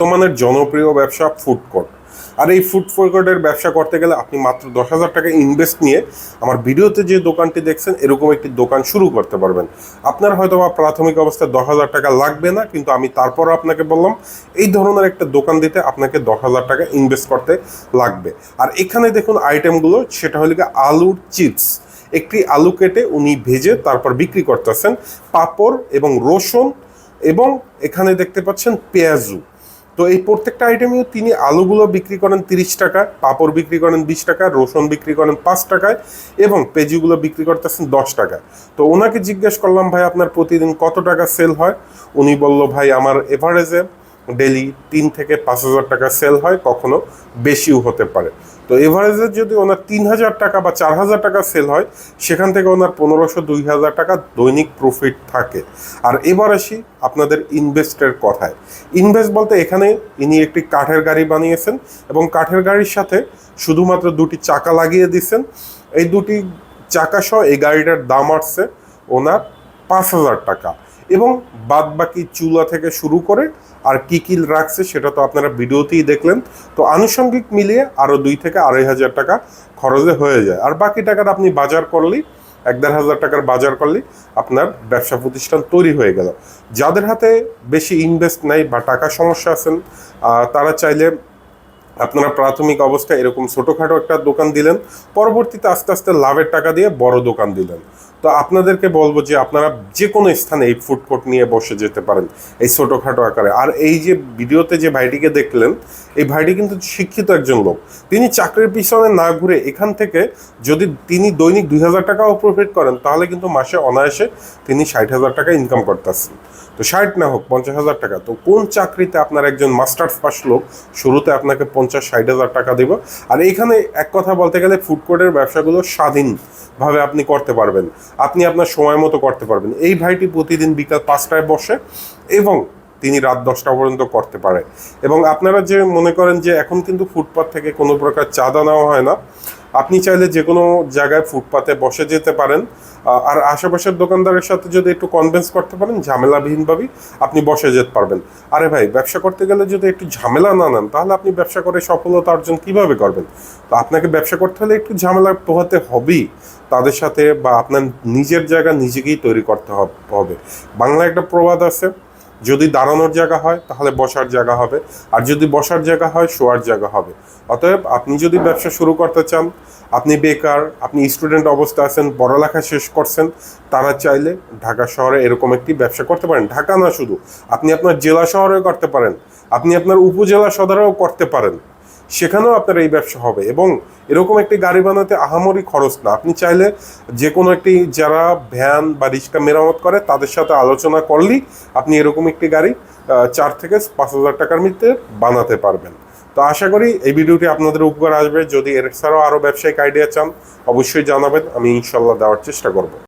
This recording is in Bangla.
বর্তমানের জনপ্রিয় ব্যবসা ফুড কোর্ট আর এই ফুড কোর্টের ব্যবসা করতে গেলে আপনি মাত্র দশ হাজার টাকা ইনভেস্ট নিয়ে আমার ভিডিওতে যে দোকানটি দেখছেন, এরকম একটি দোকান শুরু করতে পারবেন। আপনার হয়তো বা প্রাথমিক অবস্থায় দশ হাজার টাকা লাগবে না, কিন্তু আমি তারপরও আপনাকে বললাম, এই ধরনের একটা দোকান দিতে আপনাকে দশ হাজার টাকা ইনভেস্ট করতে লাগবে। আর এখানে দেখুন আইটেমগুলো সেটা হলো আলুর চিপস একটি আলু কেটে উনি ভেজে তারপর বিক্রি করতেছেন, পাপড় এবং রসুন এবং এখানে দেখতে পাচ্ছেন পেঁয়াজু। তো এই প্রত্যেকটা আইটেমেও তিনি আলুগুলো বিক্রি করেন তিরিশ টাকা, পাঁপড় বিক্রি করেন বিশ টাকা, রসুন বিক্রি করেন পাঁচ টাকায় এবং পেজিগুলো বিক্রি করতেছেন দশ টাকা। তো ওনাকে জিজ্ঞেস করলাম, ভাই, আপনার প্রতিদিন কত টাকা সেল হয়? উনি বলল, ভাই, আমার এভারেজে ডেলি তিন থেকে পাঁচ হাজার টাকা সেল হয়, কখনো বেশিও হতে পারে। তো এভারেজে যদি ওনার তিন হাজার টাকা বা চার হাজার টাকা সেল হয়, সেখান থেকে ওনার পনেরোশো, দুই হাজার টাকা দৈনিক প্রফিট থাকে। আর এবার আসি আপনাদের ইনভেস্টের কথায়। ইনভেস্ট বলতে এখানে ইনি একটি কাঠের গাড়ি বানিয়েছেন এবং কাঠের গাড়ির সাথে শুধুমাত্র দুটি চাকা লাগিয়ে দিচ্ছেন। এই দুটি চাকা সহ এই গাড়িটার দাম আসছে ওনার পাঁচ হাজার টাকা। এবং বাদ বাকি চুলা থেকে শুরু করে আর কি কি রাখছে সেটা তো আপনারা ভিডিওতেই দেখলেন। তো আনুষঙ্গিক মিলিয়ে আরও দুই থেকে আড়াই হাজার টাকা খরচে হয়ে যায়। আর বাকি টাকাটা আপনি বাজার করলেই, এক দেড় হাজার টাকার বাজার করলেই আপনার ব্যবসা প্রতিষ্ঠান তৈরি হয়ে গেল। যাদের হাতে বেশি ইনভেস্ট নাই বা টাকা সমস্যা আছেন তারা চাইলে আপনারা প্রাথমিক অবস্থায় এরকম ছোটোখাটো একটা দোকান দিলেন, পরবর্তীতে আস্তে আস্তে লাভের টাকা দিয়ে বড় দোকান দিলেন। তো আপনাদেরকে বলব যে আপনারা যে কোনো স্থানে এই ফুড কোর্ট নিয়ে বসে যেতে পারেন, এই ছোটোখাটো আকারে। আর এই যে ভিডিওতে যে ভাইটিকে দেখলেন, এই ভাইটি কিন্তু শিক্ষিত একজন লোক। তিনি চাকরির পিছনে না ঘুরে এখান থেকে যদি তিনি দৈনিক দুই হাজার টাকাও প্রফিট করেন, তাহলে কিন্তু মাসে অনায়াসে তিনি ষাট হাজার টাকা ইনকাম করতেছেন। তো ষাট না হোক, পঞ্চাশ হাজার টাকা। তো কোন চাকরিতে আপনার একজন মাস্টার্স পাস লোক শুরুতে আপনাকে পঞ্চাশ, ষাট হাজার টাকা দেব? আর এইখানে এক কথা বলতে গেলে ফুড কোর্টের ব্যবসাগুলো স্বাধীনভাবে আপনি করতে পারবেন। আপনি আপনার সময় মতো করতে পারবেন। এই ভাইটি প্রতিদিন বিকাল পাঁচটায় বসে এবং তিনি রাত দশটা পর্যন্ত করতে পারে। এবং আপনারা যে মনে করেন যে এখন কিন্তু ফুটপাথ থেকে কোনো প্রকার চাঁদা নেওয়া হয় না আপনি চাইলে যে কোনো জায়গায় ফুটপাতে বসে যেতে পারেন আর আশেপাশের দোকানদারের সাথে যদি একটু কনভিন্স করতে পারেন, ঝামেলাবিহীনভাবেই আপনি বসে যেতে পারবেন। আরে ভাই, ব্যবসা করতে গেলে যদি একটু ঝামেলা না নেন, তাহলে আপনি ব্যবসা করে সফলতা অর্জন কীভাবে করবেন? তো আপনাকে ব্যবসা করতে হলে একটু ঝামেলা পোহাতে হবেই। তাদের সাথে বা আপনার নিজের জায়গা নিজেকেই তৈরি করতে হবে বাংলা একটা প্রবাদ আছে যদি দাঁড়ানোর জায়গা হয়, তাহলে বসার জায়গা হবে। আর যদি বসার জায়গা হয়, শোয়ার জায়গা হবে। অতএব আপনি যদি ব্যবসা শুরু করতে চান, আপনি বেকার, আপনি স্টুডেন্ট অবস্থা আছেন, পড়ালেখা শেষ করছেন, তারা চাইলে ঢাকা শহরে এরকম একটি ব্যবসা করতে পারেন। ঢাকা না শুধু, আপনি আপনার জেলা শহরেও করতে পারেন। আপনি আপনার উপজেলা সদরেও করতে পারেন। সেখানেও আপনার এই ব্যবসা হবে। এবং এরকম একটি গাড়ি বানাতে আহামরি খরচ না। আপনি চাইলে যে কোনো একটি যারা ভ্যান বা রিক্সা মেরামত করে, তাদের সাথে আলোচনা করলেই আপনি এরকম একটি গাড়ি চার থেকে পাঁচ হাজার টাকার মধ্যে বানাতে পারবেন। তো আশা করি এই ভিডিওটি আপনাদের উপকার আসবে। যদি এর ছাড়াও আরও ব্যবসায়িক আইডিয়া চান, অবশ্যই জানাবেন। আমি ইনশাল্লাহ দেওয়ার চেষ্টা করব।